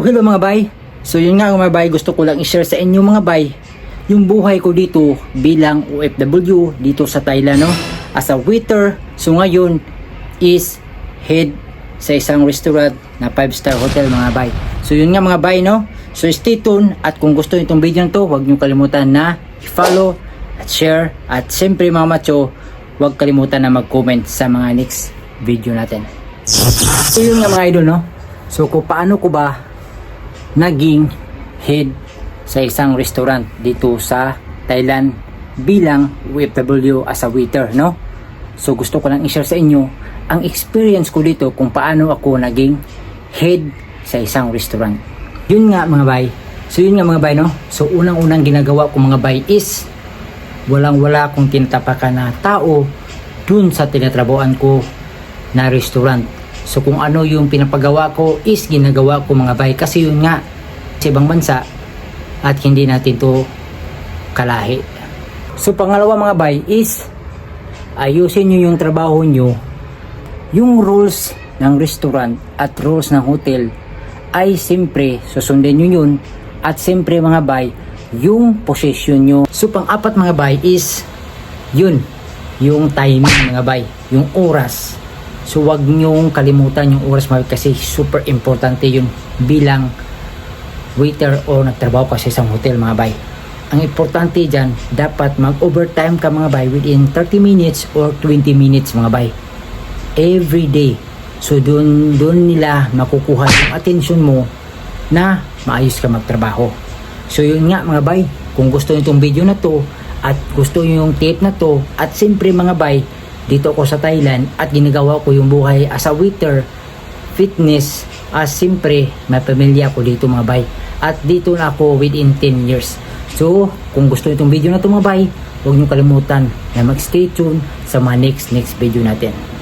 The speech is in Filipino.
Hello mga bay. So yun nga mga bay, gusto ko lang i-share sa inyo mga bay yung buhay ko dito bilang OFW dito sa Thailand no. As a waiter, so ngayon is head sa isang restaurant na 5 star hotel mga bay. So yun nga mga bay no. So stay tuned at kung gusto niyo itong video na to, huwag niyo kalimutan na i-follow at share at siyempre mga macho, huwag kalimutan na mag-comment sa mga next video natin. So yun nga mga idol no. So kung paano ko ba naging head sa isang restaurant dito sa Thailand bilang OFW as a waiter, no? So gusto ko lang i-share sa inyo ang experience ko dito kung paano ako naging head sa isang restaurant. Yun nga mga bay. So yun nga mga bay, no? So unang-unang ginagawa ko mga bay is walang-wala akong tinatapakan na tao dun sa tinatrabuan ko na restaurant. So kung ano yung pinapagawa ko is ginagawa ko mga bay kasi yun nga sa ibang bansa at hindi natin to kalahi. So pangalawa mga bay is ayusin nyo yung trabaho nyo yung rules ng restaurant at rules ng hotel ay siyempre susundin nyo yun at siyempre mga bay yung position nyo. So pang-apat mga bay is yun yung timing mga bay yung oras so wag nyong kalimutan yung oras mga bay, kasi super importante yun bilang waiter o nagtrabaho ka sa isang hotel mga bay. Ang importante dyan, dapat mag-overtime ka mga bay within 30 minutes or 20 minutes mga bay. Every day. So doon doon nila makukuha yung attention mo na maayos ka magtrabaho. So yun nga mga bay, kung gusto niyo itong video na to at gusto niyo yung tip na to at siyempre mga bay, dito ako sa Thailand at ginagawa ko yung buhay as a waiter fitness as siyempre may pamilya ko dito mga bay. At dito na ako within 10 years. So kung gusto itong video na ito mga bay huwag niyo kalimutan na mag stay tuned sa mga next next video natin